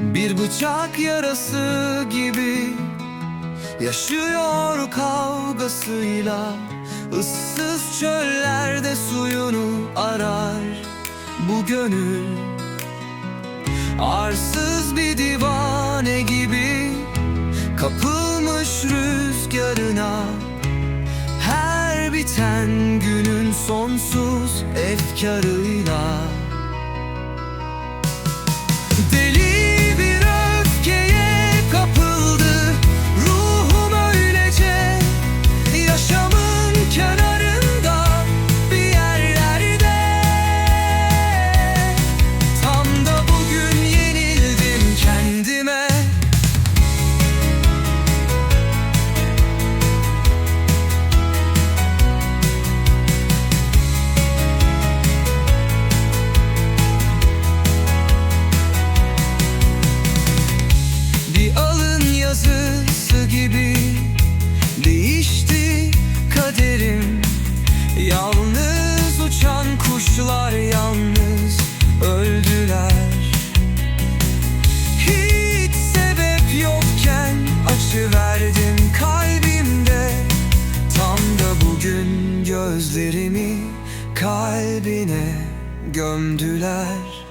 Bir bıçak yarası gibi Yaşıyor kavgasıyla. Issız çöllerde suyunu arar Bu gönül. Arsız bir divane gibi Kapılmış rüzgarına. Her biten günün sonsuz efkarıyla gözlerimi kalbine gömdüler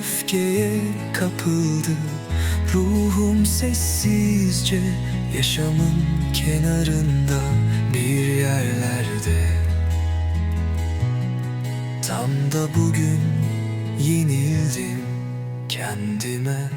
öfkeye kapıldı. Ruhum sessizce yaşamın kenarında bir yerlerde. Tam da bugün yenildim kendime